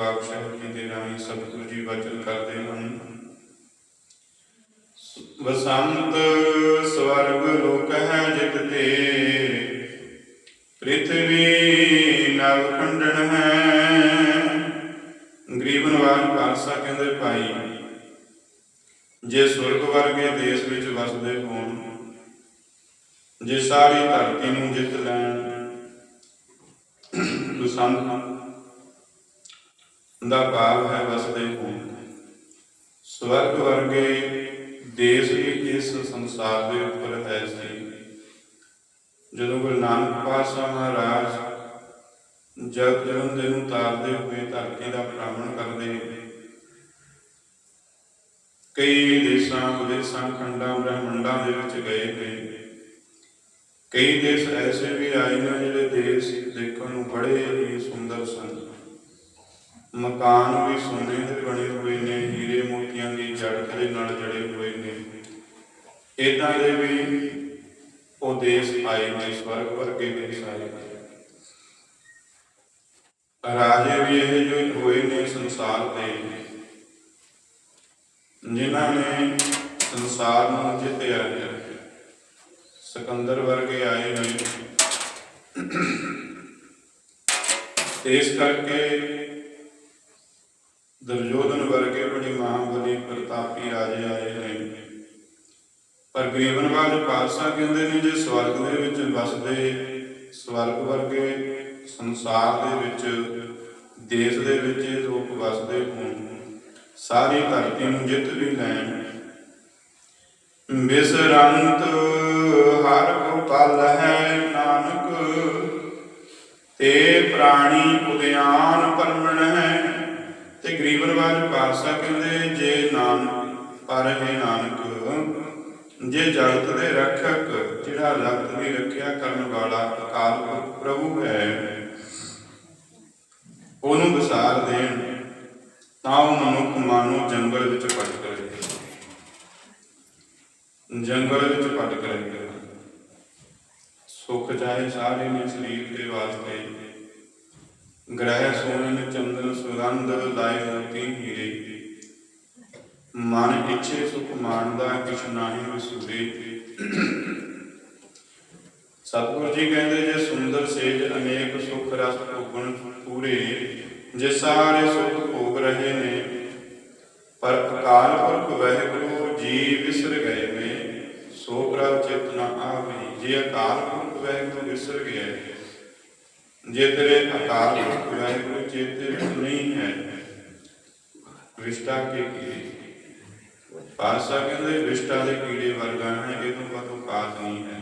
ਵਾਕਸ਼ਾਹ ਜੀ ਦੇ ਰਾਹੀਂ ਸਤਿਗੁਰੂ ਜੀ ਵਚਨ ਕਰਦੇ ਹਨ। ਵਸੰਤ ਸਵਰਗ ਲੋਕ ਹੈ ਜਿਤ ਤੇ, ਪ੍ਰਿਥਵੀ ਨਵ ਖੰਡਨ ਹੈ। ਗਰੀਬ ਨਵਾਜ ਪਾਤਸ਼ਾਹ ਕਹਿੰਦੇ, ਭਾਈ, ਜੇ ਸੁਰਗ ਵਰਗੇ ਦੇਸ਼ ਵਿੱਚ ਵਸਦੇ ਹੋਣ, ਜੇ ਸਾਰੀ ਧਰਤੀ ਨੂੰ ਜਿੱਤ ਲੈਣ ਬਸੰਤ ਦਾ ਭਾਵ ਹੈ ਵਸਦੇ ਹੋਣ ਸਵਰਗ ਵਰਗੇ ਦੇਸ਼ ਵੀ ਇਸ ਸੰਸਾਰ ਦੇ ਉੱਪਰ ਹੈ ਸੀ। ਜਦੋਂ ਗੁਰੂ ਨਾਨਕ ਪਾਤਸ਼ਾਹ ਮਹਾਰਾਜ ਜਗ ਜਲੰਦੇ ਨੂੰ ਤਾਰਦੇ ਹੋਏ ਧਰਤੀ ਦਾ ਭ੍ਰਮਣ ਕਰਦੇ, ਕਈ ਦੇਸ਼ਾਂ, ਵਿਦੇਸ਼ਾਂ, ਖੰਡਾਂ, ਬ੍ਰਹਮੰਡਾਂ ਦੇ ਵਿੱਚ ਗਏ ਨੇ ਕਈ ਦੇਸ਼ ਐਸੇ ਵੀ ਆਏ ਨੇ ਜਿਹੜੇ ਦੇਸ਼ ਦੇਖਣ ਨੂੰ ਬੜੇ ਹੀ ਸੁੰਦਰ ਸਨ। ਮਕਾਨ ਵੀ ਸੋਨੇ ਦੇ ਬਣੇ ਹੋਏ ਨੇ, ਹੀਰੇ ਮੋਤੀਆਂ ਦੀ ਜੜਕ ਦੇ ਨਾਲ ਜੜੇ ਹੋਏ ਨੇ। ਇਦਾਂ ਦੇ ਵੀ ਉਹ ਦੇਸ਼ ਆਏ ਨੇ, ਸਵਰਗ ਵਰਗੇ ਦੇਸ਼ ਆਏ ਰਾਜੇ ਵੀ ਇਹ ਜੋ ਹੋਏ ਨੇ ਸੰਸਾਰ ਦੇ। ਜਿਨ੍ਹਾਂ ਨੇ ਸੰਸਾਰ ਨੂੰ ਜਿੱਤਿਆ ਹੈ ਸਿਕੰਦਰ ਵਰਗੇ ਆਏ ਨੇ। ਇਸ ਕਰਕੇ ਦੁਰਯੋਧਨ ਵਰਗੇ ਬੜੀ ਮਹਾਬਲੀ ਪ੍ਰਤਾਪੀ ਰਾਜੇ ਆਏ ਨੇ। ਪਰ ਗਰੀਬਨਵਾਜ ਪਾਤਸ਼ਾਹ ਕਹਿੰਦੇ ਨੇ, ਜੇ ਸਵਰਗ ਦੇ ਵਿੱਚ ਵਸਦੇ, ਸਵਰਗ ਵਰਗੇ ਸੰਸਾਰ ਦੇ ਵਿੱਚ, ਦੇਸ਼ ਦੇ ਵਿੱਚ ਇਹ ਲੋਕ ਵਸਦੇ ਹੋਣ, ਸਾਰੀ ਧਰਤੀ ਨੂੰ ਜਿੱਤ ਵੀ ਲੈਣ। ਬਿਸਰੰਤ ਹਰ ਗੋਪਾਲ ਹੈ ਨਾਨਕ, ਤੇ ਪ੍ਰਾਣੀ ਉਦਿਆਨ ਪਰਮਣ ਹੈ ਤੇ ਗਰੀਬਨਵਾਜ ਪਾਤਸ਼ਾਹ ਕਹਿੰਦੇ, ਜੇ ਨਾਨਕ, ਪਰ ਹੈ ਨਾਨਕ, ਜੇ ਜਗਤ ਦੇ ਰੱਖਕ, ਜਿਹੜਾ ਜਗਤ ਦੀ ਰੱਖਿਆ ਕਰਨ ਵਾਲਾ ਅਕਾਲ ਪ੍ਰਭੂ ਹੈ, ਉਹਨੂੰ ਵਿਸਾਰ ਦੇਣ, ਤਾਂ ਉਹ ਮਨੁੱਖ ਮਾਨੋ ਜੰਗਲ ਵਿੱਚ ਭਟਕ ਰਹੇ ਜੰਗਲ ਵਿੱਚ ਭਟਕ ਰਹੇ ਸੁਖ ਚਾਹੇ ਸਾਰੇ ਨੇ ਸਰੀਰ ਦੇ ਵਾਸਤੇ ਗ੍ਰਹਿ ਸੋਨਨ ਚੰਦਨ ਸੁਗੰਧ ਲਾਏ ਮੋਤੀ ਹੀਰੇ ਮਨ ਇੱਛੇ ਸੁਖ ਮਾਣਦਾ ਕਿਛ ਨਾਹੀ ਵਸੂਰੇ ਸਤਿਗੁਰੂ ਜੀ ਕਹਿੰਦੇ ਜੇ ਸੁੰਦਰ ਸੇਜ ਅਨੇਕ ਸੁਖ ਰਸ ਭੋਗਣ ਪੂਰੇ ਜੇ ਸਾਰੇ ਸੁਖ ਭੋਗ ਰਹੇ ਨੇ ਪਰ ਅਕਾਲ ਪੁਰਖ ਵਾਹਿਗੁਰੂ ਜੀ ਵਿਸਰ ਗਏ ਨੇ ਸੋ ਪ੍ਰਭ ਚਿਤ ਨ ਆਵੇ ਜੇ ਅਕਾਲ ਪੁਰਖ ਵਾਹਿਗੁਰੂ ਵਿਸਰ ਗਿਆ ਜੇ ਤੇਰੇ ਅਕਾਲ ਵਾਹਿਗੁਰੂ ਚੇਤੇ ਵਿੱਚ ਨਹੀਂ ਹੈ ਵਿਸ਼ਟਾ ਕੇ ਕੀੜੇ? ਪਾਸਾ ਕਹਿੰਦੇ ਵਿਸ਼ਟਾ ਦੇ ਕੀੜੇ ਵਰਗਾ ਹੈ ਇਹ ਕਦੋਂ ਕਾਜ ਨਹੀਂ ਹੈ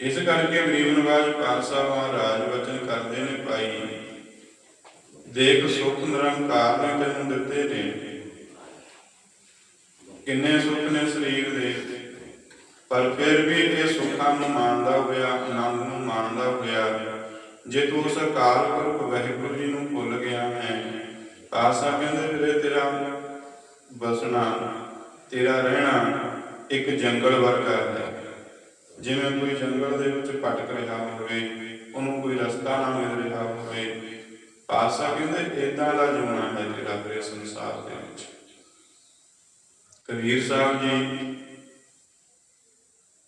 ਇਸ ਕਰਕੇ ਗਰੀਬ ਨਵਾਜ ਪਾਤਸ਼ਾਹ ਮਹਾਰਾਜ ਵਚਨ ਕਰਦੇ ਨੇ, ਭਾਈ, ਦੇਖ ਸੁਖ ਨਿਰੰਕਾਰ ਨੇ ਤੈਨੂੰ ਦਿੱਤੇ ਨੇ। ਕਿੰਨੇ ਸੁਖ ਨੇ ਸਰੀਰ ਦੇ। ਪਰ ਫਿਰ ਵੀ ਇਹ ਸੁੱਖਾਂ ਨੂੰ ਮਾਣਦਾ ਹੋਇਆ, ਆਨੰਦ ਨੂੰ ਮਾਣਦਾ ਹੋਇਆ ਜੇ ਤੂੰ ਉਸ ਅਕਾਲ ਪੁਰਖ ਵਾਹਿਗੁਰੂ ਜੀ ਨੂੰ ਭੁੱਲ ਗਿਆ ਹੈ ਪਾਸਾ ਕਹਿੰਦੇ ਵੀਰੇ ਤੇਰਾ ਬਸਣਾ ਤੇਰਾ ਰਹਿਣਾ ਇੱਕ ਜੰਗਲ ਵਰਗਾ ਹੈ। ਜਿਵੇਂ ਕੋਈ ਜੰਗਲ ਦੇ ਵਿੱਚ ਭਟਕ ਰਿਹਾ ਹੋਵੇ, ਉਹਨੂੰ ਕੋਈ ਰਸਤਾ ਨਾ ਮਿਲ ਰਿਹਾ ਹੋਵੇ ਪਾਸਾ ਕਹਿੰਦੇ ਇਦਾਂ ਦਾ ਜਿਉਣਾ ਹੈ ਤੇਰਾ ਵੀਰੇ ਸੰਸਾਰ ਦੇ ਵਿੱਚ। ਕਬੀਰ ਸਾਹਿਬ ਜੀ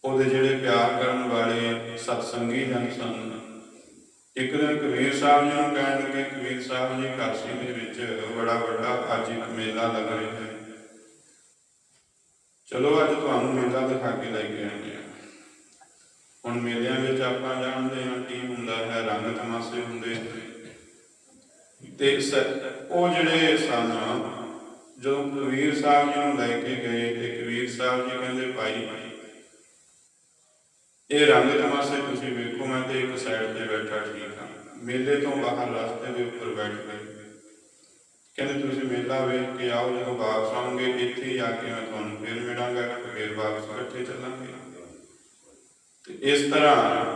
ਉਹਦੇ ਜਿਹੜੇ ਪਿਆਰ ਕਰਨ ਵਾਲੇ ਸਤਸੰਗੀ ਜਨ ਸਨ। ਇੱਕ ਦਿਨ ਕਬੀਰ ਸਾਹਿਬ ਜੀ ਨੂੰ ਕਹਿਣ ਲੱਗੇ, ਕਬੀਰ ਸਾਹਿਬ ਜੀ ਕਾਸ਼ੀ ਦੇ ਵਿੱਚ ਬੜਾ ਵੱਡਾ ਅੱਜ ਇੱਕ ਮੇਲਾ ਲੱਗ ਰਿਹਾ ਹੈ। ਚਲੋ ਅੱਜ ਤੁਹਾਨੂੰ ਮੇਲਾ ਦਿਖਾ ਕੇ ਲੈ ਕੇ ਆਉਂਦੇ ਹਾਂ। ਹੁਣ ਮੇਲਿਆਂ ਵਿੱਚ ਆਪਾਂ ਜਾਣਦੇ ਹਾਂ ਕੀ ਹੁੰਦਾ ਹੈ, ਰੰਗ ਤਮਾਸ਼ੇ ਹੁੰਦੇ ਨੇ ਤੇ ਉਹ ਜਿਹੜੇ ਸਨ, ਜਦੋਂ ਕਬੀਰ ਸਾਹਿਬ ਜੀ ਨੂੰ ਲੈ ਕੇ ਗਏ, ਤੇ ਕਬੀਰ ਸਾਹਿਬ ਜੀ ਕਹਿੰਦੇ, ਭਾਈ ਇਹ ਰੰਗ ਤਮਾਸ਼ੇ ਤੁਸੀਂ ਵੇਖੋ, ਮੈਂ ਤੇ ਇੱਕ ਸਾਈਡ ਤੇ ਬੈਠਾ ਠੀਕ ਹਾਂ। ਮੇਲੇ ਤੋਂ ਬਾਹਰ ਰਸਤੇ ਦੇ ਉੱਪਰ ਬੈਠ ਗਏ। ਕਹਿੰਦੇ, ਤੁਸੀਂ ਮੇਲਾ ਵੇਖ ਕੇ ਆਓ, ਜਦੋਂ ਵਾਪਸ ਆਉਂਗੇ, ਇੱਥੇ ਹੀ ਆ ਕੇ ਮੈਂ ਤੁਹਾਨੂੰ ਫਿਰ ਮਿਲਾਂਗਾ ਫਿਰ ਵਾਪਸ ਇਕੱਠੇ ਚੱਲਾਂਗੇ। ਤੇ ਇਸ ਤਰ੍ਹਾਂ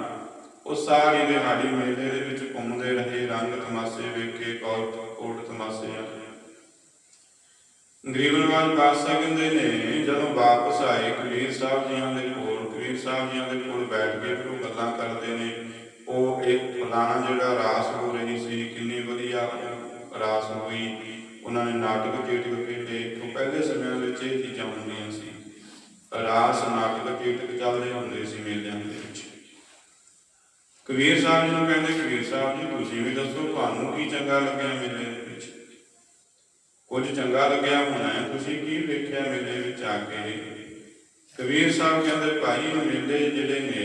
ਉਹ ਸਾਰੀ ਦਿਹਾੜੀ ਮੇਲੇ ਦੇ ਵਿੱਚ ਘੁੰਮਦੇ ਰਹੇ, ਰੰਗ ਤਮਾਸ਼ੇ ਵੇਖੇ ਕੋਟ ਕੋਟ ਤਮਾਸ਼ੇ ਗਰੀਬਨਵਾਲ ਪਾਤਸ਼ਾਹ ਕਹਿੰਦੇ ਨੇ, ਜਦੋਂ ਵਾਪਸ ਆਏ, ਕਬੀਰ ਸਾਹਿਬ ਜੀਆਂ ਦੇ ਕੋਲ ਕਬੀਰ ਸਾਹਿਬ ਜੀਆਂ ਦੇ ਕੋਲ ਬੈਠ ਕੇ ਫਿਰ ਉਹ ਗੱਲਾਂ ਕਰਦੇ ਨੇ। ਉਹ ਇੱਕ ਫਲਾਣਾ ਜਿਹੜਾ ਰਾਸ ਹੋ ਰਹੀ ਸੀ, ਕਿੰਨੀ ਵਧੀਆ ਨਾਟਕ ਚੀਟਕ ਖੇਡੇ ਉਹ ਪਹਿਲੇ ਸਮਿਆਂ ਵਿੱਚ ਇਹ ਚੀਜ਼ਾਂ ਹੁੰਦੀਆਂ ਸੀ। ਰਾਸ ਨਾਟਕ ਚੀਟਕ ਚੱਲਦੇ ਹੁੰਦੇ ਸੀ ਮੇਲਿਆਂ ਦੇ ਵਿੱਚ। ਕਬੀਰ ਸਾਹਿਬ ਜੀ ਨੂੰ ਕਹਿੰਦੇ, ਕਬੀਰ ਸਾਹਿਬ ਜੀ, ਤੁਸੀਂ ਵੀ ਦੱਸੋ, ਤੁਹਾਨੂੰ ਕੀ ਚੰਗਾ ਲੱਗਿਆ ਮੇਲੇ ਦੇ ਵਿੱਚ? ਕੁਝ ਚੰਗਾ ਲੱਗਿਆ ਹੋਣਾ ਤੁਸੀਂ ਕੀ ਵੇਖਿਆ ਮੇਲੇ ਵਿੱਚ ਆ ਕੇ? ਕਬੀਰ ਸਾਹਿਬ ਕਹਿੰਦੇ, ਭਾਈ ਮੇਲੇ ਜਿਹੜੇ ਨੇ,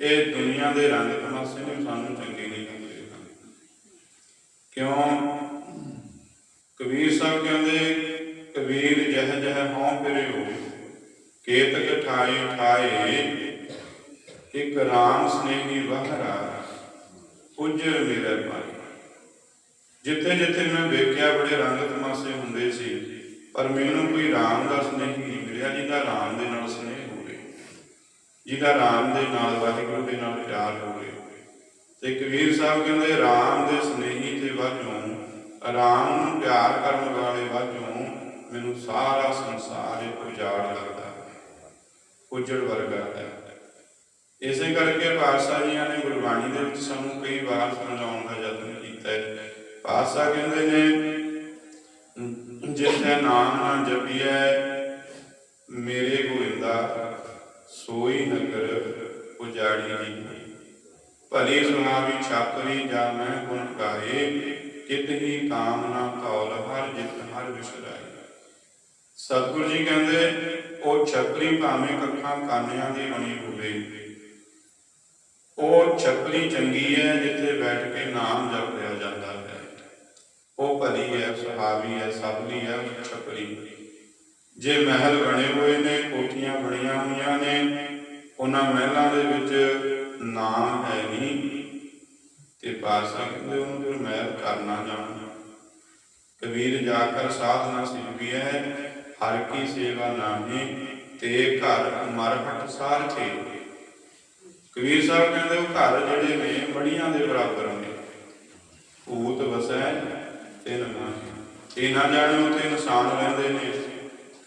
ਇਹ ਦੁਨੀਆ ਦੇ ਰੰਗ ਤਮਾਸ਼ੇ ਨੇ, ਸਾਨੂੰ ਚੰਗੇ ਨਹੀਂ ਲੱਗਦੇ ਕਿਉਂ? ਕਬੀਰ ਸਾਹਿਬ ਕਹਿੰਦੇ, ਕਬੀਰ ਜਹ ਜਹ ਹਉ ਫਿਰਿਓ, ਕੇਤਕ ਠਾਈ ਠਾਏ, ਇਕ ਰਾਮ ਸਨੇਹੀ ਵਹਰਾ ਉਜਰ ਮੇਰੇ ਪਾਈ ਜਿੱਥੇ ਜਿੱਥੇ ਮੈਂ ਵੇਖਿਆ, ਬੜੇ ਰੰਗ ਤਮਾਸ਼ੇ ਹੁੰਦੇ ਸੀ, ਪਰ ਮੈਨੂੰ ਕੋਈ ਰਾਮ ਦਾ ਸਨੇਹ ਨਹੀਂ ਮਿਲਿਆ ਜਿਹਦਾ ਰਾਮ ਦੇ ਨਾਲ ਸਨੇਹ ਹੋਵੇ ਜਿਹਦਾ ਰਾਮ ਦੇ ਨਾਲ ਵਾਹਿਗੁਰੂ ਦੇ ਨਾਲ ਪਿਆਰ ਹੋਵੇ ਤੇ ਕਬੀਰ ਸਾਹਿਬ ਕਹਿੰਦੇ, ਰਾਮ ਦੇ ਸਨੇਹੀ ਤੇ ਵਾਜੋਂ, ਰਾਮ ਨੂੰ ਪਿਆਰ ਕਰਨ ਵਾਲੇ ਵਾਜੋਂ ਮੈਨੂੰ ਸਾਰਾ ਸੰਸਾਰ ਇੱਕ ਉਜਾੜ ਲੱਗਦਾ ਉਜੜ ਵਰਗਾ ਹੈ। ਇਸੇ ਕਰਕੇ ਪਾਤਸ਼ਾਹ ਜੀਆਂ ਨੇ ਗੁਰਬਾਣੀ ਦੇ ਵਿੱਚ ਸਾਨੂੰ ਕਈ ਵਾਰ ਸਮਝਾਉਣ ਦਾ ਯਤਨ ਕੀਤਾ ਹੈ। ਪਾਤਸ਼ਾਹ ਕਹਿੰਦੇ ਨੇ ਜਿਸ ਨਾਮ ਨਾ ਜਪੀਐ ਮੇਰੇ ਗੋਇੰਦਾ ਸੋਈ ਨਗਰ ਉਜਾੜੀ ਜੀ। ਭਲੀ ਸੁਨਾਵੀ ਛਾਪਰੀ ਜਾ ਮੈਂ ਗੁਣ ਗਾਏ, ਕਿਤ ਹੀ ਕਾਮ ਨਾ ਹਰ ਜਿਤ ਹਰ ਵਿਸਰਾਈ ਸਤਿਗੁਰੂ ਜੀ ਕਹਿੰਦੇ, ਉਹ ਛਪਰੀ ਭਾਵੇਂ ਕੱਖਾਂ ਕਾਨਿਆਂ ਦੀ ਬਣੀ ਹੋਵੇ। ਉਹ ਛਪਰੀ ਚੰਗੀ ਹੈ, ਜਿੱਥੇ ਬੈਠ ਕੇ ਨਾਮ ਜਪਿਆ ਜਾਂਦਾ ਹੈ। ਉਹ ਭਲੀ ਹੈ, ਸੁਹਾਵੀ ਹੈ ਸਭਲੀ ਹੈ ਉਹ ਛਪਰੀ। ਜੇ ਮਹਿਲ ਬਣੇ ਹੋਏ ਨੇ, ਕੋਠੀਆਂ ਬਣੀਆਂ ਹੋਈਆਂ ਨੇ, ਉਹਨਾਂ ਮਹਿਲਾਂ ਦੇ ਵਿੱਚ ਨਾਮ ਹੈ ਨਹੀਂ। ਤੇ ਪਾਸਾ ਕਹਿੰਦੇ ਉਹਨੂੰ ਫਿਰ ਮਹਿਲ ਕਰਨਾ ਜਾਣਾ। ਕਬੀਰ ਜਾ ਕਰ ਸਾਧਨਾ ਸਿੱਖੀ ਹੈ, ਹਰ ਕੀ ਸੇਵਾ ਨਾਹੀ ਤੇ ਘਰ ਮਰਹਟ ਸਾਰਥੇ ਕਬੀਰ ਸਾਹਿਬ ਕਹਿੰਦੇ ਉਹ ਘਰ ਜਿਹੜੇ ਨੇ ਮੜੀਆਂ ਦੇ ਬਰਾਬਰ ਨੇ। ਭੂਤ ਵਸੈ ਤੇ ਨਾਹੀ ਇਹ ਨਾ ਜਾਣੋ ਤੇ ਇਨਸਾਨ ਰਹਿੰਦੇ ਨੇ।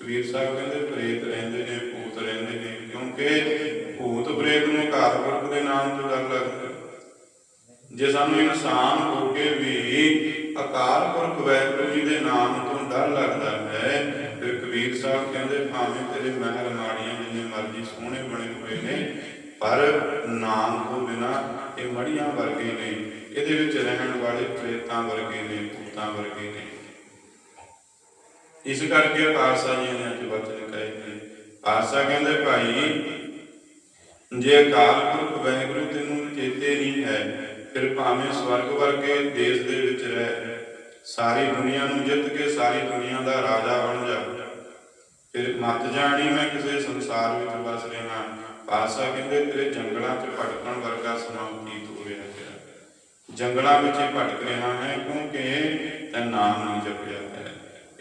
ਕਬੀਰ ਸਾਹਿਬ ਕਹਿੰਦੇ ਪ੍ਰੇਤ ਰਹਿੰਦੇ ਨੇ, ਭੂਤ ਰਹਿੰਦੇ ਨੇ, ਕਿਉਂਕਿ ਭੂਤ ਪ੍ਰੇਤ ਨੂੰ ਘਰ ਵਰਗ ਦੇ ਨਾਮ ਤੋਂ ਡਰ ਲੱਗਦਾ ਜੇ ਸਾਨੂੰ ਇਨਸਾਨ ਹੋ ਕੇ ਵੀ ਅਕਾਲ ਪੁਰਖ ਵਾਹਿਗੁਰੂ ਜੀ ਦੇ ਨਾਮ ਤੋਂ ਡਰ ਲੱਗਦਾ ਹੈ, ਫਿਰ ਕਬੀਰ ਸਾਹਿਬ ਕਹਿੰਦੇ ਭਾਵੇਂ ਤੇਰੇ ਮਹਿਲ ਮਾੜੀਆਂ ਜਿੰਨੇ ਮਰਜ਼ੀ ਸੋਹਣੇ ਬਣੇ ਹੋਏ ਨੇ, ਪਰ ਨਾਮ ਤੋਂ ਬਿਨਾ ਇਹ ਮੜੀਆਂ ਵਰਗੇ ਨੇ, ਇਹਦੇ ਵਿੱਚ ਰਹਿਣ ਵਾਲੇ ਪ੍ਰੇਤਾਂ ਵਰਗੇ ਨੇ, ਭੂਤਾਂ ਵਰਗੇ ਨੇ। ਇਸ ਕਰਕੇ ਪਾਸਾ ਜੀ ਨੇ ਅੱਜ ਵਚਨ ਕਹੇ ਨੇ। ਪਾਸਾ ਕਹਿੰਦੇ, ਭਾਈ, ਜੇ ਅਕਾਲ ਪੁਰਖ ਵਾਹਿਗੁਰੂ ਤੈਨੂੰ ਚੇਤੇ ਨਹੀਂ ਹੈ, ਫਿਰ ਭਾਵੇਂ ਸਵਰਗ ਵਰਗੇ ਦੇਸ਼ ਦੇ ਵਿੱਚ ਰਹਿ, ਸਾਰੀ ਦੁਨੀਆ ਨੂੰ ਜਿੱਤ ਕੇ ਸਾਰੀ ਦੁਨੀਆ ਦਾ ਰਾਜਾ ਬਣ ਜਾ। ਫਿਰ ਮਤ ਜਾਣੀ ਮੈਂ ਕਿਸੇ ਸੰਸਾਰ ਵਿੱਚ ਵਸ ਰਿਹਾ। ਪਾਸਾ ਕਹਿੰਦੇ, ਤੇਰੇ ਜੰਗਲਾਂ 'ਚ ਭਟਕਣ ਵਰਗਾ ਸਮਾਂ ਬਤੀਤ ਹੋ ਰਿਹਾ ਤੇਰਾ ਜੰਗਲਾਂ ਵਿੱਚ ਭਟਕ ਰਿਹਾ ਹੈ ਕਿਉਂਕਿ ਤੈਂ ਨਾਮ ਨਹੀਂ ਜਪਿਆ।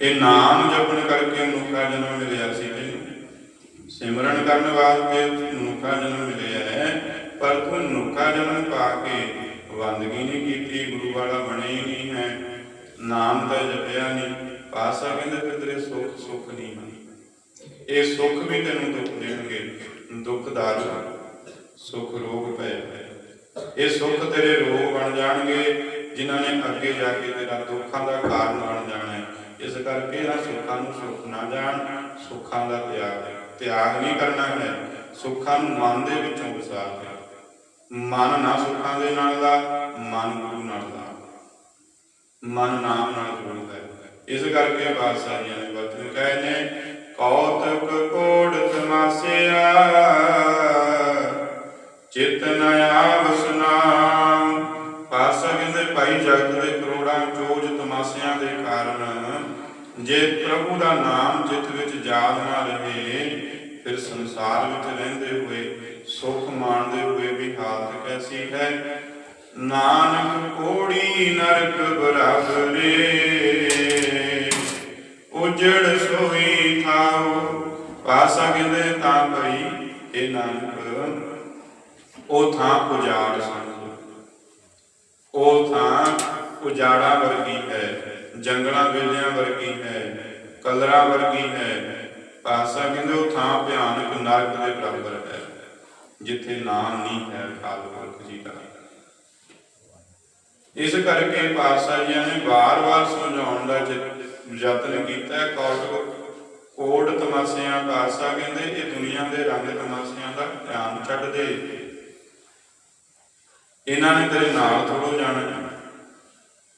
ਹੈ ਇਹ ਨਾਮ ਜਪਣ ਕਰਕੇ ਮਨੁੱਖਾ ਜਨਮ ਮਿਲਿਆ ਸੀ ਤੈਨੂੰ ਸਿਮਰਨ ਕਰਨ ਵਾਸਤੇ ਮਨੁੱਖਾ ਜਨਮ ਮਿਲਿਆ ਹੈ, ਪਰ ਤੂੰ ਮਨੁੱਖਾ ਜਨਮ ਪਾ ਕੇ ਬੰਦਗੀ ਨਹੀਂ ਕੀਤੀ, ਗੁਰੂ ਵਾਲਾ ਬਣੇ ਹੀ ਨਹੀਂ ਹੈ। ਨਾਮ ਤਾਂ ਜਪਿਆ ਨਹੀਂ, ਪਾਸਾ ਕਹਿੰਦੇ ਫਿਰ ਤੇਰੇ ਸੁੱਖ ਸੁੱਖ ਨਹੀਂ ਇਹ ਸੁੱਖ ਵੀ ਤੈਨੂੰ ਦੁੱਖ ਦੇਣਗੇ, ਦੁੱਖ ਦਾਰੂ ਸੁੱਖ ਰੋਗ ਪਏ ਇਹ ਸੁੱਖ ਤੇਰੇ ਰੋਗ ਬਣ ਜਾਣਗੇ, ਜਿਨ੍ਹਾਂ ਨੇ ਅੱਗੇ ਜਾ ਕੇ ਤੇਰਾ ਦੁੱਖਾਂ ਦਾ ਕਾਰਨ ਬਣ ਜਾਣਾ ਇਸ ਕਰਕੇ ਇਹਨਾਂ ਸੁੱਖਾਂ ਨੂੰ ਸੁੱਖ ਨਾ ਜਾਣ, ਸੁੱਖਾਂ ਦਾ ਤਿਆਗ ਤਿਆਗ ਨਹੀਂ ਕਰਨਾ ਹੈ, ਸੁੱਖਾਂ ਨੂੰ ਮਨ ਦੇ ਵਿੱਚੋਂ ਵਿਸਾਰ ਦੇ ਮਨ ਨਾ ਸੁੱਖਾਂ ਦੇ ਨਾਲ ਦਾ, ਮਨ ਗੁਰੂ ਨਾਲ ਦਾ। ਮਨ ਨਾਮ ਨਾਲ ਜੁੜਦਾ ਹੈ। ਇਸ ਕਰਕੇ ਬਾਦਸ਼ਾਹ ਜੀ ਨੇ ਵਚਨ ਕਹੇ ਨੇ, ਕੌਤਕ ਕੋੜ ਤਮਾਸਿਆ ਚਿਤ ਨ ਆਵਸਨਾ ਪ੍ਰਭੂ ਦਾ ਨਾਮ ਚਿੱਤ ਵਿੱਚ ਯਾਦ ਨਾ ਰਹੇ, ਫਿਰ ਸੰਸਾਰ ਵਿੱਚ ਰਹਿੰਦੇ ਹੋਏ, ਸੁਖ ਮਾਣਦੇ ਹੋਏ ਵੀ ਹਾਲਤ ਕੈਸੀ ਹੈ? ਨਾਨਕ ਕੋੜੀ ਨਰਕ ਬਰਾਬਰੇ, ਉਜੜ ਸੋਈ ਥਾਉ ਪਾਸਾ ਕਹਿੰਦੇ ਤਾਂ ਭਈ ਇਹ ਨਾਨਕ, ਉਹ ਥਾਂ ਉਜਾੜ ਸਮਝੋ ਉਹ ਥਾਂ ਉਜਾੜਾ ਵਰਗੀ ਹੈ, ਜੰਗਲਾਂ ਵੇਲਿਆਂ ਵਰਗੀ ਹੈ ਕਲਰਾਂ ਵਰਗੀ ਹੈ। ਪਾਸਾ ਕਹਿੰਦੇ ਉਹ ਥਾਂ ਭਿਆਨਕ ਨਰਕ ਦੇ ਬਰਾਬਰ ਹੈ, ਜਿੱਥੇ ਨਾਮ ਨਹੀਂ ਹੈ ਅਕਾਲ ਜੀ ਦਾ। ਇਸ ਕਰਕੇ ਪਾਤਸ਼ਾਹ ਜੀ ਨੇ ਵਾਰ-ਵਾਰ ਸਮਝਾਉਣ ਦਾ ਯਤਨ ਕੀਤਾ ਕੌਟ ਕੋੜ ਤਮਾਸਿਆਂ ਪਾਸਾ ਕਹਿੰਦੇ, ਇਹ ਦੁਨੀਆ ਦੇ ਰੰਗ ਤਮਾਸਿਆਂ ਦਾ ਧਿਆਨ ਛੱਡ ਦੇ ਇਹਨਾਂ ਨੇ ਤੇਰੇ ਨਾਲ ਥੋੜੋ ਜਾਣਾ।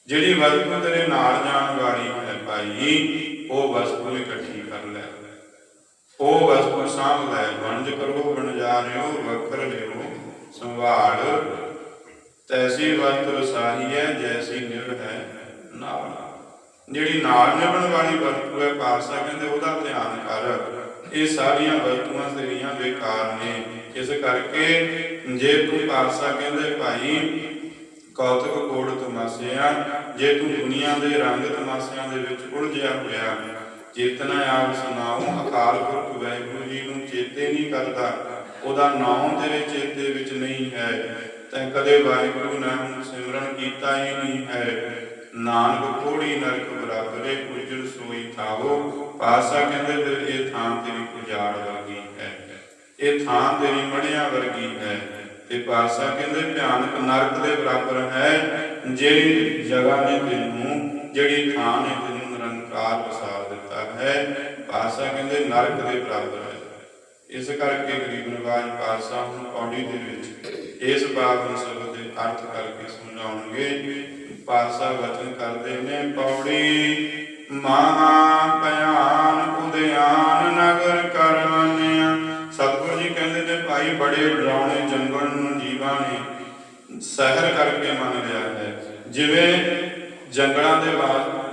ਜਿਹੜੀ ਵਸਤੂ ਤੇਰੇ ਨਾਲ ਜਾਣ ਵਾਲੀ ਹੈ ਭਾਈ ਉਹ ਵਸਤੂ ਇਕੱਠੀ ਕਰ ਲੈ। ਉਹ ਵਸਤੂ ਸਾਂਭ ਲੈ। ਵਣਜ ਕਰੋ, ਵਣਜਾਰਿਓ, ਵਖਰ ਲਿਓ, ਸੰਭਾਲ। ਤੈਸੀ ਵਸਤ ਰਸਾਹੀ ਹੈ ਜੈਸੀ ਨਿਰ ਹੈ ਨਾਲ ਜਿਹੜੀ ਨਾਲ ਨਿਭਣ ਵਾਲੀ ਵਸਤੂ ਹੈ ਪਾਤਸ਼ਾਹ ਕਹਿੰਦੇ ਉਹਦਾ ਧਿਆਨ ਕਰ। ਇਹ ਸਾਰੀਆਂ ਵਸਤੂਆਂ ਤੇਰੀਆਂ ਬੇਕਾਰ ਨੇ। ਇਸ ਕਰਕੇ ਜੇ ਤੂੰ ਪਾਤਸ਼ਾਹ ਕਹਿੰਦੇ, ਭਾਈ, ਕੌਤਕ ਕੋੜ ਤਮਾਸਿਆ ਜੇ ਤੂੰ ਦੁਨੀਆ ਦੇ ਰੰਗ ਤਮਾਸਿਆਂ ਦੇ ਵਿੱਚ ਉਲਝਿਆ ਹੋਇਆ ਚੇਤਨਾ ਆਪ ਸੁਣਾਉ, ਅਕਾਲ ਪੁਰਖ ਵਾਹਿਗੁਰੂ ਜੀ ਨੂੰ ਚੇਤੇ ਨਹੀਂ ਕਰਦਾ, ਉਹਦਾ ਨਾਮ ਤੇਰੇ ਚੇਤੇ ਵਿੱਚ ਨਹੀਂ ਹੈ। ਤੈਂ ਕਦੇ ਵਾਹਿਗੁਰੂ ਨਾਮ ਸਿਮਰਨ ਕੀਤਾ ਹੀ ਨਹੀਂ ਹੈ। ਨਾਨਕ ਕੋੜੀ ਨਰਕ ਬਰਾਬਰੇ ਉਜੜ ਸੋਈ ਥਾਵੋ ਪਾਸਾ ਕਹਿੰਦੇ ਫਿਰ ਇਹ ਥਾਂ ਤੇਰੀ ਉਜਾੜ ਵਰਗੀ ਹੈ। ਇਹ ਥਾਂ ਤੇਰੀ ਮੜੀਆਂ ਵਰਗੀ ਹੈ। ਤੇ ਪਾਸਾ ਕਹਿੰਦੇ, ਭਿਆਨਕ ਨਰਕ ਦੇ ਬਰਾਬਰ ਹੈ ਜਿਹੜੀ ਜਗ੍ਹਾ ਨੇ ਤੈਨੂੰ, ਜਿਹੜੀ ਥਾਂ ਨੇ ਤੈਨੂੰ ਨਿਰੰਕਾਰ ਵਸਾ ਦਿੱਤਾ ਹੈ। ਪਾਸਾ ਕਹਿੰਦੇ, ਨਰਕ ਦੇ ਬਰਾਬਰ ਹੈ। ਇਸ ਕਰਕੇ ਗਰੀਬ ਨਿਵਾਜ ਪਾਤਸ਼ਾਹ ਹੁਣ ਪੌੜੀ ਦੇ ਵਿੱਚ ਇਸ ਬਾਤ ਨੂੰ ਸ਼ਬਦ ਦੇ ਅਰਥ ਕਰਕੇ ਸਮਝਾਉਣਗੇ। ਪਾਸਾ ਵਚਨ ਕਰਦੇ ਨੇ, ਪੌੜੀ ਮਹਾ ਭਿਆਨ ਉਦਿਆਨ ਨਗਰ ਕਰਮਨਿਆ ਭਾਈ ਬੜੇ ਡਰਾਉਣੇ ਜੰਗਲ ਨੂੰ ਜੀਵਾਂ ਨੇ ਸਹਿਰ ਕਰਕੇ ਮੰਨ ਲਿਆ ਹੈ। ਜਿਵੇਂ ਜੰਗਲਾਂ ਦੇ ਬਾਅਦ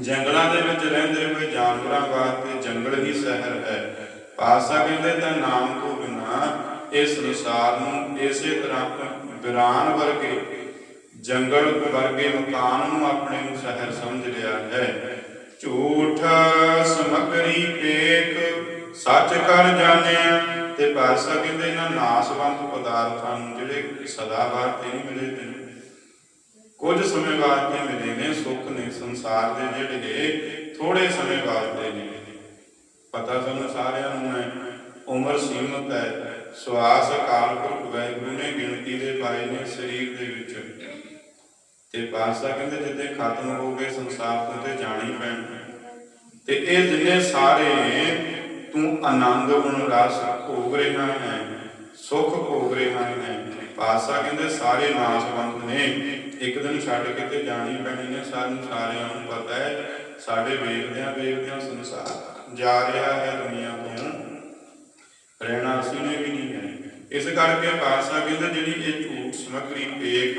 ਜੰਗਲਾਂ ਦੇ ਵਿੱਚ ਰਹਿੰਦੇ ਹੋਏ ਜਾਨਵਰਾਂ ਵਾਸਤੇ ਜੰਗਲ ਹੀ ਸ਼ਹਿਰ ਹੈ। ਪਾਸਾ ਕਹਿੰਦੇ ਤਾਂ ਨਾਮ ਤੋਂ ਬਿਨਾ ਇਸ ਸੰਸਾਰ ਨੂੰ ਇਸੇ ਤਰ੍ਹਾਂ ਵਿਰਾਨ ਵਰਗੇ ਜੰਗਲ ਵਰਗੇ ਮਕਾਨ ਨੂੰ ਆਪਣੇ ਨੂੰ ਸ਼ਹਿਰ ਸਮਝ ਲਿਆ ਹੈ। ਝੂਠ ਸਮਗਰੀ ਏਕ ਸੱਚ ਕਰ ਜਾਣਿਆ ਤੇ ਪਾਸਾ ਕਹਿੰਦੇ ਇਹਨਾਂ ਨਾਸਵੰਤ ਪਦਾਰਥਾਂ ਨੂੰ ਜਿਹੜੇ ਸਦਾ ਵਾਸਤੇ ਨਹੀਂ ਮਿਲੇ ਤੈਨੂੰ। ਕੁਝ ਸਮੇਂ ਵਾਸਤੇ ਮਿਲੇ ਨੇ, ਸੁੱਖ ਨੇ, ਸੰਸਾਰ ਦੇ ਜਿਹੜੇ ਥੋੜੇ ਸਮੇਂ ਵਾਸਤੇ ਨੇ। ਪਤਾ ਸਾਨੂੰ ਸਾਰਿਆਂ ਨੂੰ ਹੈ, ਉਮਰ ਸੀਮਤ ਹੈ, ਸਵਾਸ ਅਕਾਲ ਪੁਰਖ ਵਾਹਿਗੁਰੂ ਨੇ ਗਿਣਤੀ ਦੇ ਪਾਏ ਨੇ ਸਰੀਰ ਦੇ ਵਿੱਚ। ਤੇ ਪਾਸਾ ਕਹਿੰਦੇ ਜਿੱਦੇ ਖਤਮ ਹੋ ਗਏ ਸੰਸਾਰ ਤੋਂ ਤੇ ਜਾਣੀ ਪੈਣਾ। ਤੇ ਇਹ ਜਿੰਨੇ ਸਾਰੇ ਤੂੰ ਆਨੰਦ ਰਸ ਭੋਗ ਰਿਹਾ ਹੈ, ਸੁਖ ਭੋਗ ਰਿਹਾ ਹੈ। ਪਾਸਾ ਕਹਿੰਦੇ ਸਾਰੇ ਨਾਸਵੰਤ ਨੇ, ਇੱਕ ਦਿਨ ਛੱਡ ਕੇ ਤੇ ਜਾਣੀ ਪੈਣੀ ਨੇ ਸਾਨੂੰ ਸਾਰਿਆਂ ਨੂੰ ਪਤਾ ਹੈ, ਸਾਡੇ ਵੇਖਦਿਆਂ ਵੇਖਦਿਆਂ ਸੰਸਾਰ ਜਾ ਰਿਹਾ ਹੈ ਦੁਨੀਆ ਤੋਂ। ਰਹਿਣਾ ਅਸੀਂ ਨੇ ਵੀ ਨਹੀਂ ਹੈ। ਇਸ ਕਰਕੇ ਪਾਤਸ਼ਾਹ ਕਹਿੰਦੇ ਜਿਹੜੀ ਇਹ ਝੂਠ ਸਮਗਰੀ ਏਕ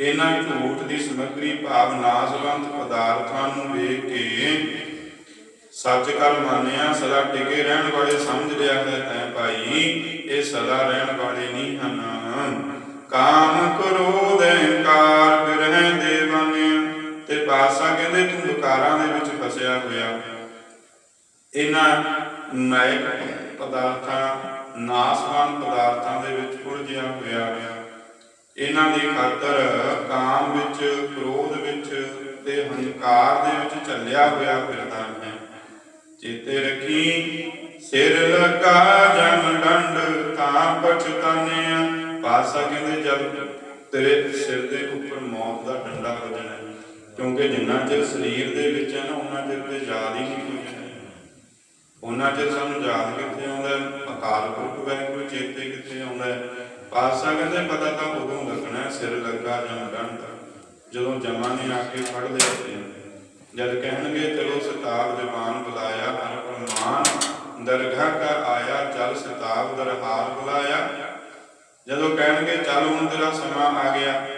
ਇਹਨਾਂ ਝੂਠ ਦੀ ਸਮਗਰੀ ਭਾਵ ਨਾਸਵੰਤ ਪਦਾਰਥਾਂ ਨੂੰ ਵੇਖ ਕੇ ਸੱਚ ਕਰ ਮੰਨਿਆ, ਸਦਾ ਟਿਕੇ ਰਹਿਣ ਵਾਲੇ ਸਮਝ ਲਿਆ ਹੈ ਤੈਂ ਭਾਈ, ਇਹ ਸਦਾ ਰਹਿਣ ਵਾਲੇ ਨਹੀਂ ਹਨ। ਕਾਮ ਕਰੋਧ ਹੰਕਾਰ ਬਿਰਹਿ ਦੇਵਨ ਤੇ ਪਾਸਾ ਕਹਿੰਦੇ ਤੂੰ ਵਿਕਾਰਾਂ ਦੇ ਵਿੱਚ ਫਸਿਆ ਹੋਇਆ। ਇਹਨਾਂ ਨਾਇਕ ਪਦਾਰਥਾਂ, ਨਾਸਵਾਨ ਪਦਾਰਥਾਂ ਦੇ ਵਿੱਚ ਉਲਝਿਆ ਹੋਇਆ। ਇਹਨਾਂ ਦੀ ਖਾਤਰ ਕਾਮ ਵਿੱਚ, ਕ੍ਰੋਧ ਵਿੱਚ ਤੇ ਹੰਕਾਰ ਦੇ ਵਿੱਚ ਚੱਲਿਆ ਹੋਇਆ ਫਿਰਦਾ। ਹੈ ਚੇਤੇ ਰੱਖੀ, ਸਿਰ ਲਗਾ ਜਮ ਡੰਡ ਤਾਂ ਪਛਤਾਨਿਆ ਪਾਸਾ ਕਹਿੰਦੇ ਜਦ ਤੇਰੇ ਸਿਰ ਦੇ ਉੱਪਰ ਮੌਤ ਦਾ ਡੰਡਾ ਵੱਜਣਾ ਕਿਉਂਕਿ ਜਿੰਨਾ ਚਿਰ ਸਰੀਰ ਦੇ ਵਿੱਚ ਹੈ ਨਾ, ਉਹਨਾਂ ਚਿਰ ਤੇ ਯਾਦ ਹੀ ਨਹੀਂ ਕੁਝ ਉਹਨਾਂ ਚਿਰ ਸਾਨੂੰ ਯਾਦ ਕਿੱਥੇ ਆਉਂਦਾ ਅਕਾਲ ਪੁਰਖ ਵਾਹਿਗੁਰੂ ਚੇਤੇ ਕਿੱਥੇ ਆਉਂਦਾ ਹੈ? ਪਾਤਸ਼ਾਹ ਕਹਿੰਦੇ ਪਤਾ ਤਾਂ ਉਦੋਂ ਲੱਗਣਾ ਸਿਰ ਲੱਗਾ ਜਮ ਡੰਡ ਜਦੋਂ ਜਮਾਂ ਨੇ ਆ ਕੇ ਫੜ ਲਿਆ ਜਦ ਕਹਿਣ ਚਲੋ ਸਤਾਬ ਜਵਾਨ ਬੁਲਾਇਆ ਹਰ ਪ੍ਰਮਾਨ ਦਰਗਾਹ ਕਾ ਆਇਆ ਚਲ ਸਤਾਬ ਬੁਲਾਇਆ। ਜਦੋਂ ਕਹਿਣਗੇ, ਚੱਲ ਹੁਣ ਤੇਰਾ ਸਮਾਂ ਆ ਗਿਆ।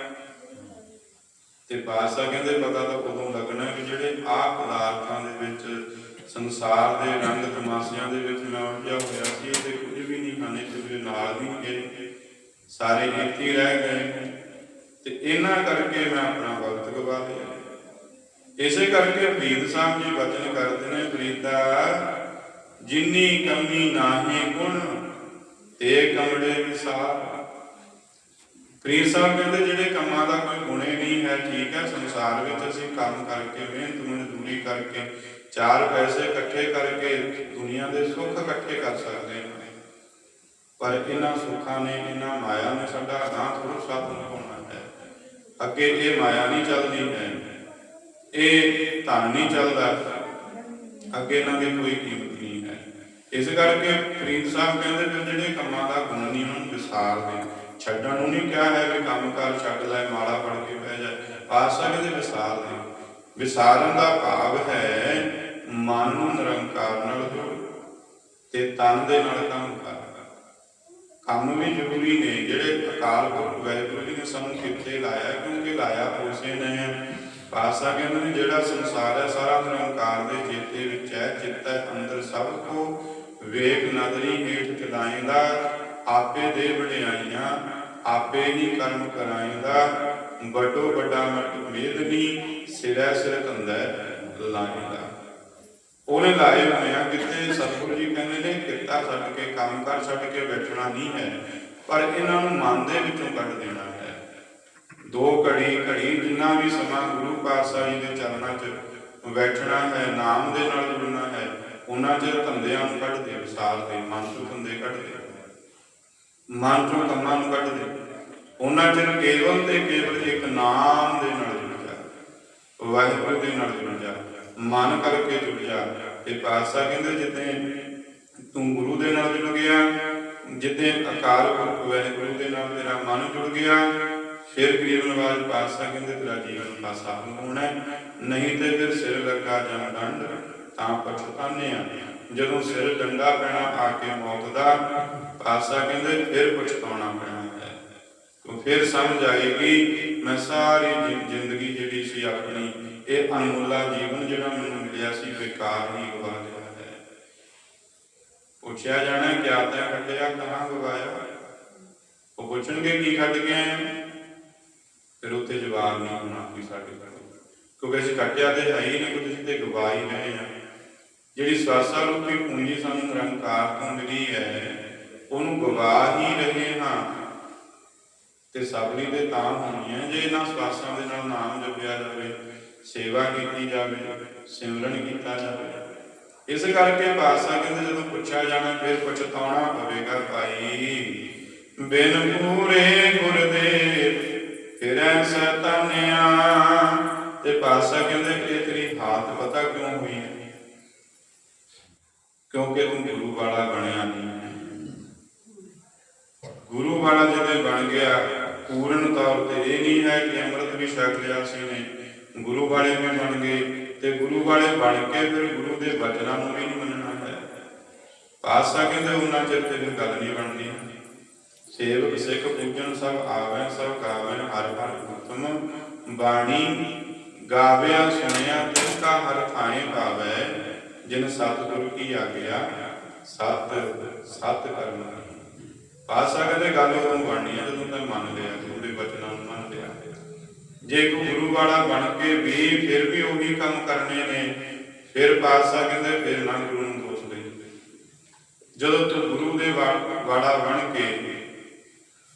ਤੇ ਪਾਤਸ਼ਾਹ ਕਹਿੰਦੇ, ਪਤਾ ਤਾਂ ਉਦੋਂ ਲੱਗਣਾ ਕਿ ਜਿਹੜੇ ਆਹ ਪਦਾਰਥਾਂ ਦੇ ਵਿੱਚ, ਸੰਸਾਰ ਦੇ ਰੰਗ ਤਮਾਸ਼ਿਆਂ ਦੇ ਵਿੱਚ ਮੈਂ ਉਲਝਿਆ ਹੋਇਆ ਸੀ ਤੇ ਕੁਝ ਵੀ ਨਹੀਂ ਖਾਣੇ ਤੇ ਨਾਲ ਵੀ ਗਏ ਸਾਰੇ ਇੱਥੇ ਰਹਿ ਗਏ ਤੇ ਇਹਨਾਂ ਕਰਕੇ ਮੈਂ ਆਪਣਾ ਵਕਤ ਗਵਾ ਲਿਆ। ਇਸੇ ਕਰਕੇ ਫਰੀਦ ਸਾਹਿਬ ਜੀ ਵਚਨ ਕਰਦੇ ਨੇ ਫਰੀਦਾ ਜਿੰਨੀ ਕਮੀ ਨਾਹੀ ਗੁਣ, ਤੇ ਕਮੜੇ ਵਿਸਾਰ। ਫਰੀਦ ਸਾਹਿਬ ਕਹਿੰਦੇ ਜਿਹੜੇ ਕੰਮਾਂ ਦਾ ਕੋਈ ਗੁਣੇ ਨਹੀਂ ਹੈ, ਠੀਕ ਹੈ, ਸੰਸਾਰ ਵਿੱਚ ਅਸੀਂ ਕੰਮ ਕਰਕੇ, ਮਿਹਨਤ ਮਜ਼ਦੂਰੀ ਕਰਕੇ, ਚਾਰ ਪੈਸੇ ਇਕੱਠੇ ਕਰਕੇ ਦੁਨੀਆ ਦੇ ਸੁੱਖ ਇਕੱਠੇ ਕਰ ਸਕਦੇ ਹਾਂ। ਪਰ ਇਹਨਾਂ ਸੁੱਖਾਂ ਨੇ, ਇਹਨਾਂ ਮਾਇਆ ਨੇ ਸਾਡਾ ਅਗਾਂਹ ਥੋੜਾ ਸਾਥ ਨਿਭਾਉਣਾ ਹੈ। ਅੱਗੇ ਇਹ ਮਾਇਆ ਨਹੀਂ ਚੱਲਦੀ ਹੈ, ਇਹ ਧਨ ਨਹੀਂ ਚੱਲਦਾ। ਅੱਗੇ ਇਹਨਾਂ ਦੀ ਕੋਈ ਕੀਮਤ ਇਸ ਕਰਕੇ ਫਰੀਦ ਸਾਹਿਬ ਕਹਿੰਦੇ ਵੀ ਜਿਹੜੇ ਕੰਮਾਂ ਦਾ ਗੁਣ ਨਹੀਂ ਉਹਨਾਂ ਨੂੰ ਵਿਸਾਰ ਦੇ। ਛੱਡਣ ਨੂੰ ਨਹੀਂ ਕਿਹਾ ਹੈ ਵੀ ਕੰਮ ਛੱਡ ਲੈ ਮਾਲਾ ਪੜ ਕੇ ਬਹਿ ਜਾ। ਪਾਤਸ਼ਾਹ ਕਹਿੰਦੇ ਵਿਸਾਰ ਦੇ। ਵਿਸਾਰਨ ਦਾ ਭਾਵ ਹੈ, ਮਨ ਨੂੰ ਨਿਰੰਕਾਰ ਨਾਲ ਜੋੜ ਤੇ ਤਨ ਦੇ ਨਾਲ ਕੰਮ ਕਰ। ਕੰਮ ਵੀ ਜ਼ਰੂਰੀ ਨੇ, ਜਿਹੜੇ ਅਕਾਲ ਪੁਰਖ ਵਾਹਿਗੁਰੂ ਜੀ ਨੇ ਸਾਨੂੰ ਕਿੱਥੇ ਲਾਇਆ, ਕਿਉਂਕਿ ਲਾਇਆ ਉਸੇ ਨੇ। ਪਾਸਾ ਕਹਿੰਦੇ ਨੇ, ਜਿਹੜਾ ਸੰਸਾਰ ਹੈ, ਸਾਰਾ ਨਿਰੰਕਾਰ ਦੇ ਚੇਤੇ ਵਿੱਚ ਹੈ, ਚਿੱਤ ਹੈ, ਅੰਦਰ ਸਭ ਕੋ ਵੇਖ ਨਦਰੀ ਹੇਠ ਚਲਾਏਂਦਾ, ਆਪੇ ਦੇ ਵਡਿਆਈਆਂ ਆਪੇ ਹੀ ਕਰਮ ਕਰਾਏਂਦਾ। ਵੱਡੋ ਵੱਡਾ ਮਟ ਵੇਦਨੀ ਸਿਰੈ ਸਿਰ ਕੰਦਾ ਲਾਏਂਦਾ। ਉਹਨੇ ਲਾਏ ਹੋਏ ਕਿਤੇ, ਸਤਿਗੁਰੂ ਜੀ ਕਹਿੰਦੇ ਨੇ, ਕਿੱਤਾ ਛੱਡ ਕੇ, ਕੰਮ ਕਰ ਛੱਡ ਕੇ ਬੈਠਣਾ ਨਹੀਂ ਹੈ, ਪਰ ਇਹਨਾਂ ਨੂੰ ਮਨ ਦੇ ਵਿੱਚੋਂ ਕੱਢ ਦੇਣਾ ਹੈ। ਦੋ ਘੜੀ ਘੜੀ ਜਿੰਨਾ ਵੀ ਸਮਾਂ ਗੁਰੂ ਪਾਤਸ਼ਾਹ ਜੀ ਦੇ ਚਰਨਾਂ 'ਚ ਬੈਠਣਾ ਹੈ, ਨਾਮ ਦੇ ਨਾਲ ਜੁੜਨਾ ਹੈ ਉਹਨਾਂ ਚਿਰ ਧੰਦਿਆਂ ਨੂੰ ਕੱਢ ਦੇ ਵਿਸਾਰ ਦੇ ਮਨ ਤੋਂ ਧੰਦੇ ਕੱਢ ਦੇ ਮਨ ਚੋਂ ਕੰਮਾਂ ਨੂੰ ਕੱਢ ਦੇ ਉਹਨਾਂ ਚਿਰ ਕੇਵਲ ਤੇ ਕੇਵਲ ਇੱਕ ਨਾਮ ਦੇ ਨਾਲ ਜੁੜ ਜਾ, ਵਾਹਿਗੁਰੂ ਦੇ ਨਾਲ ਜੁੜ ਜਾ, ਮਨ ਕਰਕੇ ਜੁੜ ਜਾ। ਤੇ ਪਾਤਸ਼ਾਹ ਕਹਿੰਦੇ ਜਿੱਦੇ ਤੂੰ ਗੁਰੂ ਦੇ ਨਾਲ ਜੁੜ ਗਿਆ ਜਿੱਦੇ ਅਕਾਲ ਪੁਰਖ ਵਾਹਿਗੁਰੂ ਦੇ ਨਾਲ ਤੇਰਾ ਮਨ ਜੁੜ ਗਿਆ, ਫਿਰ ਗਰੀਬ ਨਵਾਜ ਪਾਤਸ਼ਾਹ ਕਹਿੰਦੇ ਤੇਰਾ ਜੀਵਨ ਪਾਸਾ ਹੋਣਾ ਨਹੀਂ ਤੇ ਫਿਰ ਸਿਰ ਲੱਗਾ ਜਾਂ ਡੰਡ। ਤਾਂ ਪਛਤਾਨੇ ਆ ਜਦੋਂ ਸਿਰ ਡੰਡਾ ਪੈਣਾ, ਆ ਕੇ ਮੌਤ ਦਾ ਪਾਸਾ ਕਹਿੰਦੇ, ਫਿਰ ਪਛਤਾਉਣਾ ਪੈਣਾ ਹੈ। ਤੋ ਫਿਰ ਸਮਝ ਆਏਗੀ, ਮੈਂ ਸਾਰੀ ਜ਼ਿੰਦਗੀ ਜਿਹੜੀ ਸੀ ਆਪਣੀ, ਇਹ ਅਨਮੁੱਲਾ ਜੀਵਨ ਜਿਹੜਾ ਮੈਨੂੰ ਮਿਲਿਆ ਸੀ, ਬੇਕਾਰ ਹੀ ਗਵਾ ਲਿਆ ਹੈ। ਪੁੱਛਿਆ ਜਾਣਾ, ਕਿਆ ਤੈਂ ਕੱਢਿਆ, ਕਹਾਂ ਗਵਾਇਆ? ਉਹ ਪੁੱਛਣਗੇ, ਕੀ ਕੱਢ ਕੇ ਆਏ ਫਿਰ ਉੱਥੇ ਜਵਾਬ ਨਹੀਂ ਹੋਣਾ ਕੋਈ ਸਾਡੇ ਕੋਲ। ਕਿਉਂਕਿ ਅਸੀਂ ਕੱਟਿਆ ਤੇ ਹੈ ਹੀ ਨਹੀਂ, ਕੁਝ ਤੇ ਗਵਾ ਹੀ ਰਹੇ ਹਾਂ। ਜਿਹੜੀ ਸਵਾਸਾ ਰੂਪੀ ਪੂੰਜੀ ਸਾਨੂੰ ਨਿਰੰਕਾਰ ਤੋਂ ਮਿਲੀ ਹੈ, ਉਹਨੂੰ ਗਵਾ ਹੀ ਰਹੇ ਹਾਂ। ਤੇ ਸਬਲੀ ਦੇ ਤਾਂ ਹੋਣੀ ਹੈ, ਜੇ ਇਹਨਾਂ ਸਵਾਸਾਂ ਦੇ ਨਾਲ ਨਾਮ ਜਪਿਆ ਜਾਵੇ, ਸੇਵਾ ਕੀਤੀ ਜਾਵੇ, ਸਿਮਰਨ ਕੀਤਾ ਜਾਵੇ। ਇਸ ਕਰਕੇ ਪਾਤਸ਼ਾਹ ਕਹਿੰਦੇ, ਜਦੋਂ ਪੁੱਛਿਆ ਜਾਣਾ, ਫਿਰ ਪਛਤਾਉਣਾ ਪਵੇਗਾ ਭਾਈ। ਬਿਨ ਪੂਰੇ ਗੁਰਦੇਵ ਫਿਰੈ ਸਤਨਿਆ। ਤੇ ਪਾਸਾ ਕਹਿੰਦੇ, ਇਹ ਤੇਰੀ ਹਾਲਤ ਪਤਾ ਕਿਉਂ ਹੋਈ ਹੈ? ਕਿਉਂਕਿ ਤੂੰ ਗੁਰੂ ਵਾਲਾ ਬਣਿਆ ਨਹੀਂ। ਗੁਰੂ ਵਾਲਾ ਜਦੋਂ ਬਣ ਗਿਆ, ਪੂਰਨ ਤੌਰ ਤੇ ਇਹ ਨਹੀਂ ਹੈ ਕਿ ਅੰਮ੍ਰਿਤ ਵੀ ਛਕ ਲਿਆ ਸੀ ਨੇ ਗੁਰੂ ਵਾਲੇ ਵੀ ਬਣ ਗਏ ਤੇ ਗੁਰੂ ਵਾਲੇ ਬਣ ਕੇ ਫਿਰ ਗੁਰੂ ਦੇ ਬਚਨਾਂ ਨੂੰ ਵੀ ਨਹੀਂ ਮੰਨਣਾ ਹੈ। ਪਾਸਾ ਕਹਿੰਦੇ ਉਹਨਾਂ ਚਿਰ ਤੇ ਗੱਲ ਨਹੀਂ ਬਣਦੀ। ਸੇਵਕ, ਸਿੱਖ ਪੂਜਨ ਸਭ ਆਵੈ ਸਭ ਗਾਵੈ ਹਰ ਹਰ ਉਤਮ ਬਾਣੀ ਗਾਵਿਆ, ਸੁਣਿਆ, ਤਿਸ ਕਾ ਹਰ ਥਾਏ ਪਾਵੈ ਜਿਨ ਸਤਿਗੁਰੂ ਕੀ ਆਗਿਆ, ਸਤ ਸਤ ਕਰਮ ਪਾਸਾ ਕਹਿੰਦੇ, ਗੱਲ ਉਦੋਂ ਬਣਨੀ ਹੈ, ਜਦੋਂ ਤੈਂ ਮੰਨ ਲਿਆ, ਗੁਰੂ ਦੇ ਬਚਨਾਂ ਨੂੰ ਮੰਨ ਲਿਆ। ਜੇ ਕੋਈ ਗੁਰੂ ਵਾਲਾ ਬਣ ਕੇ ਵੀ ਫਿਰ ਵੀ ਉਹੀ ਕੰਮ ਕਰਨੇ ਨੇ, ਫਿਰ ਪਾਸਾ ਕਹਿੰਦੇ, ਫਿਰ ਨਾ ਗੁਰੂ ਨੂੰ ਦੋਸ਼ ਦੇ ਜਦੋਂ ਤੂੰ ਗੁਰੂ ਦੇ ਵਾ- ਬਣ ਕੇ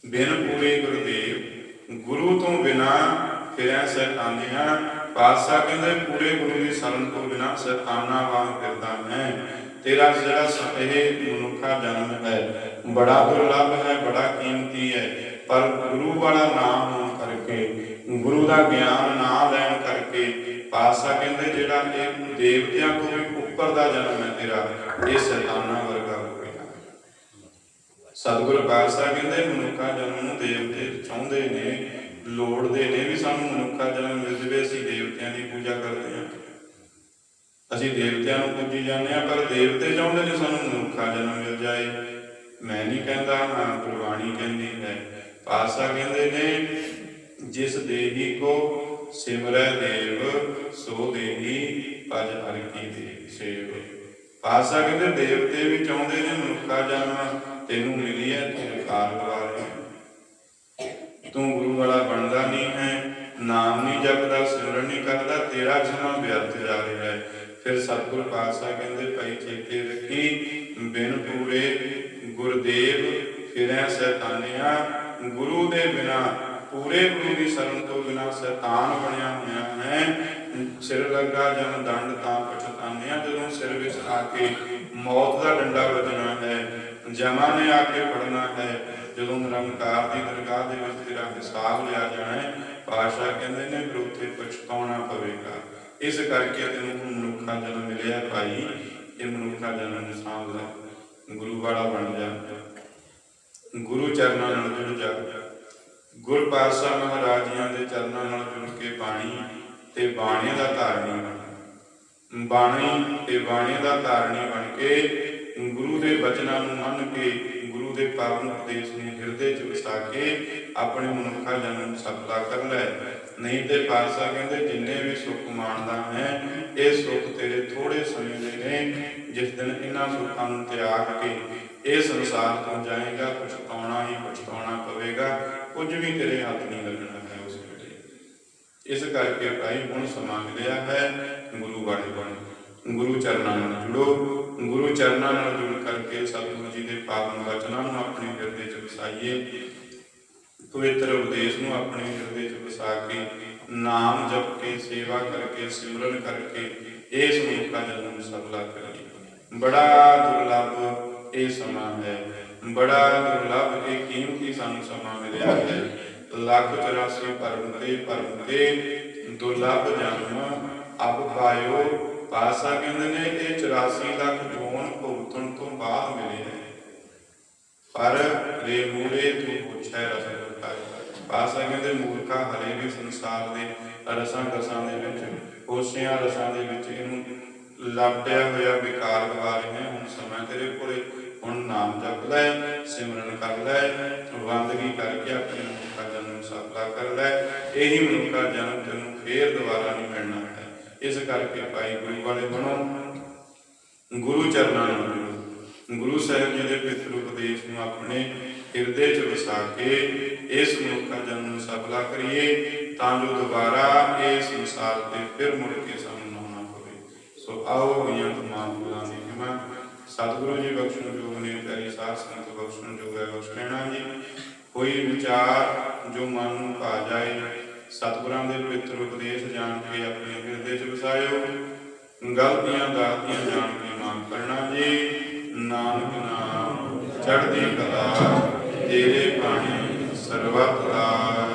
ਬਿਨ ਪੂਰੇ ਗੁਰਦੇਵ, ਗੁਰੂ ਤੋਂ ਬਿਨਾ ਫਿਰਿਆ ਸੈਤਾਨੀਆਂ ਪਾਤਸ਼ਾਹ ਕਹਿੰਦੇ ਪੂਰੇ ਗੁਰੂ ਦੀ ਸ਼ਰਨ ਤੋਂ ਬਿਨਾ ਸੈਤਾਨਾ ਵਾਂਗ ਫਿਰਦਾ ਹੈ ਤੇਰਾ ਜਿਹੜਾ ਇਹ ਮਨੁੱਖਾ ਜਨਮ ਹੈ। ਬੜਾ ਦੁਰਲੱਭ ਹੈ, ਬੜਾ ਕੀਮਤੀ ਹੈ। ਪਰ ਗੁਰੂ ਵਾਲਾ ਨਾਮ ਹੋਣ ਕਰਕੇ, ਗੁਰੂ ਦਾ ਗਿਆਨ ਨਾ ਲੈਣ ਕਰਕੇ ਪਾਤਸ਼ਾਹ ਕਹਿੰਦੇ, ਜਿਹੜਾ ਇਹ ਦੇਵਤਿਆਂ ਤੋਂ ਵੀ ਉੱਪਰ ਦਾ ਜਨਮ ਹੈ ਤੇਰਾ, ਇਹ ਸੈਤਾਨਾ ਵਰਗਾ ਸਤਿਗੁਰ ਪਾਤਸ਼ਾਹ ਕਹਿੰਦੇ, ਮਨੁੱਖਾ ਜਨਮ ਨੂੰ ਦੇਵਤੇ ਚਾਹੁੰਦੇ ਨੇ, ਲੋੜਦੇ ਨੇ ਵੀ ਸਾਨੂੰ ਮਨੁੱਖਾ ਜਨਮ ਮਿਲ ਦੇਵਤਿਆਂ ਦੀ ਪੂਜਾ ਕਰਦੇ ਹਾਂ। ਅਸੀਂ ਦੇਵਤਿਆਂ ਨੂੰ ਪੂਜੀ ਜਾਂਦੇ ਹਾਂ, ਪਰ ਦੇਵਤੇ ਚਾਹੁੰਦੇ ਨੇ ਸਾਨੂੰ ਮਨੁੱਖਾ ਜਨਮ ਮਿਲ ਜਾਏ। ਮੈਂ ਨਹੀਂ ਕਹਿੰਦਾ ਹਾਂ ਗੁਰਬਾਣੀ ਕਹਿੰਦੀ ਹੈ। ਪਾਤਸ਼ਾਹ ਕਹਿੰਦੇ ਨੇ, ਜਿਸ ਦੇਹੀ ਕੋ ਸਿਮਰੈ ਦੇਵ, ਸੋ ਦੇਹੀ ਭਜ ਹਰਿ ਕੀ ਦੇਵ ਸੇਵ। ਪਾਤਸ਼ਾਹ ਕਹਿੰਦੇ, ਦੇਵਤੇ ਵੀ ਚਾਹੁੰਦੇ ਨੇ ਮਨੁੱਖਾ ਜਨਮ, ਤੈਨੂੰ ਮਿਲੀ ਹੈ ਤੂੰ ਵਿਕਾਰ ਤੂੰ ਗੁਰੂ ਵਾਲਾ ਬਣਦਾ ਨਹੀਂ ਹੈ। ਨਾਮ ਨਹੀਂ ਜਪਦਾ, ਸਿਮਰਨ ਨਹੀਂ ਕਰਦਾ, ਤੇਰਾ ਜਨਮ ਵਿਅਰਥ ਜਾ ਰਿਹਾ ਹੈ। ਫਿਰ ਸਤਿਗੁਰ ਪਾਤਸ਼ਾਹ ਕਹਿੰਦੇ, ਭਾਈ ਚੇਤੇ ਰੱਖੀ, ਬਿਨ ਪੂਰੇ ਗੁਰਦੇਵ ਫਿਰੈ ਸੈਤਾਨਿਆ। ਗੁਰੂ ਦੇ ਬਿਨਾ, ਪੂਰੇ ਗੁਰੂ ਦੀ ਸ਼ਰਨ ਤੋਂ ਬਿਨਾ ਸ਼ੈਤਾਨ ਬਣਿਆ ਹੋਇਆ ਹੈ। ਸਿਰ ਲੱਗਾ ਜਨ ਦੰਡ ਤਾਂ ਪਛਤਾਨਿਆ, ਜਦੋਂ ਸਿਰ ਵਿੱਚ ਆ ਕੇ ਮੌਤ ਦਾ ਡੰਡਾ ਵੱਜਣਾ ਹੈ। ਜਮਾ ਨੇ ਆ ਕੇ ਫੜਨਾ ਹੈ। ਜਦੋਂ ਨਿਰੰਕਾਰ ਦੀ ਦਰਗਾਹ ਦੇ ਵਿੱਚ ਤੇਰਾ ਹਿਸਾਬ ਲਿਆ ਜਾਣਾ ਹੈ ਪਾਸ਼ਾ ਕਹਿੰਦੇ ਨੇ ਫਿਰ ਉੱਥੇ ਪਛਤਾਉਣਾ ਪਵੇਗਾ। ਇਸ ਕਰਕੇ ਤੈਨੂੰ ਹੁਣ ਮਨੁੱਖਾ ਜਨਮ ਮਿਲਿਆ ਭਾਈ। ਇਹ ਮਨੁੱਖਾ ਜਨਮ ਸਾਂਭ ਲੈ ਗੁਰੂ ਵਾਲਾ ਬਣ ਜਾ। ਗੁਰੂ ਚਰਨਾਂ ਨਾਲ ਜੁੜ ਜਾ। ਗੁਰ ਪਾਤਸ਼ਾਹ ਮਹਾਰਾਜ ਦੇ ਚਰਨਾਂ ਨਾਲ ਜੁੜ ਕੇ ਬਾਣੀ ਤੇ ਬਾਣੀਆਂ ਦਾ ਧਾਰਨੀ ਬਣ। ਬਾਣੀ ਤੇ ਬਾਣੀਆਂ ਦਾ ਧਾਰਨੀ ਬਣ ਕੇ ਗੁਰੂ ਦੇ ਬਚਨਾਂ ਨੂੰ ਮੰਨ ਕੇ, ਗੁਰੂ ਦੇ ਪਾਵਨ ਉਪਦੇਸ਼ ਨੂੰ ਹਿਰਦੇ 'ਚ ਵਸਾ ਕੇ ਆਪਣੇ ਮਨੁੱਖਾ ਜਨਮ ਸਫਲਾ ਕਰ ਲੈ। ਨਹੀਂ ਤੇ ਪਾਤਸ਼ਾਹ ਕਹਿੰਦੇ, ਜਿੰਨੇ ਵੀ ਸੁੱਖ ਮਾਣਦਾ ਹੈ, ਇਹ ਸੁੱਖ ਤੇਰੇ ਥੋੜੇ ਸਮੇਂ ਦੇ ਨੇ, ਜਿਸ ਦਿਨ ਇਹਨਾਂ ਸੁੱਖਾਂ ਨੂੰ ਤਿਆਗ ਕੇ ਇਹ ਸੰਸਾਰ ਤੋਂ ਜਾਏਗਾ, ਪਛਤਾਉਣਾ ਹੀ ਪਛਤਾਉਣਾ ਪਵੇਗਾ, ਕੁਝ ਵੀ ਤੇਰੇ ਹੱਥ ਨਹੀਂ ਲੱਗਣਾ ਹੈ ਉਸ ਵੇਲੇ। ਇਸ ਕਰਕੇ ਭਾਈ ਹੁਣ ਸਮਾਂ ਮਿਲਿਆ ਹੈ, ਗੁਰੂ ਬਾਣੀ ਬਣ ਗੁਰੂ ਚਰਨਾਂ ਨਾਲ ਜੁੜੋ। ਗੁਰੂ ਚਰਨਾਂ ਨਾਲ ਜੁੜ ਕਰਕੇ ਸਤਿਗੁਰੂ ਜੀ ਦੇ ਪਾਵਨ ਵਚਨਾਂ ਨੂੰ ਆਪਣੇ ਹਿਰਦੇ 'ਚ ਵਸਾਈਏ, ਪਵਿੱਤਰ ਉਪਦੇਸ਼ ਨੂੰ ਆਪਣੇ ਹਿਰਦੇ 'ਚ ਵਸਾ ਕੇ, ਨਾਮ ਜਪ ਕੇ, ਸੇਵਾ ਕਰਕੇ, ਸਿਮਰਨ ਕਰਕੇ ਇਸ ਮਨੁੱਖਾ ਜਨਮ ਸਫਲਾ ਕਰੀਏ। ਬੜਾ ਦੁਰਲੱਭ ਇਹ ਸਮਾਂ ਹੈ। ਬੜਾ ਦੁਰਲੱਭ ਇਹ ਕੀਮਤੀ ਸਾਨੂੰ ਸਮਾਂ ਮਿਲਿਆ ਹੈ। ਲੱਖ 84 ਪਰਮ ਤੇ ਪਰਮ ਤੇ ਦੁਰਲੱਭ ਜਨਮ ਅਬ ਪਾਇਓ ਪਾਸਾ ਕਹਿੰਦੇ ਨੇ ਇਹ 84 ਲੱਖ ਜੋਨ ਭੁਗਤਣ ਤੋਂ ਬਾਅਦ ਮਿਲੇ ਹੈ ਪਰ ਰੇ ਮੂੜੇ ਤੂੰ ਪੁੱਛੈ ਰਸ ਪਾਸਾ ਕਹਿੰਦੇ ਮੂਰਖਾ ਹਲੇ ਵੀ ਸੰਸਾਰ ਦੇ ਰਸਾਂ ਰਸਾਂ ਦੇ ਵਿੱਚ, ਹੋਸ਼ਿਆਂ ਰਸਾਂ ਦੇ ਵਿੱਚ ਇਹਨੂੰ ਲੱਭਿਆ ਹੋਇਆ ਵਿਕਾਰ ਗਵਾ ਰਹੇ ਹੁਣ ਸਮਾਂ ਤੇਰੇ ਕੋਲੇ, ਹੁਣ ਨਾਮ ਜਪ ਲੈ, ਸਿਮਰਨ ਕਰ ਲੈ, ਵੰਦਗੀ ਕਰਕੇ ਆਪਣੇ ਮਨੁੱਖਾ ਜਨਮ ਸਫਲਾ ਕਰ ਲੈ। ਇਹੀ ਮਨੁੱਖਾ ਜਨਮ ਤੈਨੂੰ ਫੇਰ ਦੁਬਾਰਾ ਨਹੀਂ ਮਿਲਣਾ। ਇਸ ਕਰਕੇ ਭਾਈ ਗੁਰੂ ਵਾਲੇ ਬਣੋ। ਗੁਰੂ ਚਰਨਾਂ ਨਾਲ ਗੁਰੂ ਸਾਹਿਬ ਜੀ ਦੇ ਪਿਤਰ ਉਪਦੇਸ਼ ਨੂੰ ਆਪਣੇ ਹਿਰਦੇ 'ਚ ਵਸਾ ਕੇ ਇਸ ਮਨੁੱਖਾ ਜਨਮ ਨੂੰ ਸਫਲਾ ਕਰੀਏ, ਤਾਂ ਜੋ ਦੁਬਾਰਾ ਇਸ ਸੰਸਾਰ ਤੇ ਫਿਰ ਮੁੜ ਕੇ ਸਾਨੂੰ ਨਾ ਆਉਣਾ ਪਵੇ। ਸੋ ਆਓ ਹੋਈਆਂ ਤਮਾਮ ਗੁਰਾਂ ਦੀ ਹਿਮਾ ਸਤਿਗੁਰੂ ਜੀ, ਬਖਸ਼ਣ ਜੋਗ ਨੇ ਪਿਆਰੀ ਸਾਧ ਸੰਗਤ, ਬਖਸ਼ਣ ਜੋਗ ਹੈ, ਬਖਸ਼ ਜੀ। ਕੋਈ ਵਿਚਾਰ ਜੋ ਮਨ ਨੂੰ ਭਾ ਜਾਏ ਸਤਿਗੁਰਾਂ ਦੇ ਪਵਿੱਤਰ ਉਪਦੇਸ਼ ਜਾਣ ਕੇ ਆਪਣੇ ਹਿਰਦੇ 'ਚ ਵਸਾਇਓ। ਗਲਤੀਆਂ ਗਲਤੀਆਂ ਜਾਣ ਕੇ ਮਾਫ ਕਰਨਾ ਜੀ। ਨਾਨਕ ਨਾਮ ਚੜ੍ਹਦੀ ਕਲਾ, ਤੇਰੇ ਬਾਣੀ ਸਰਬੱਤ ਦਾ।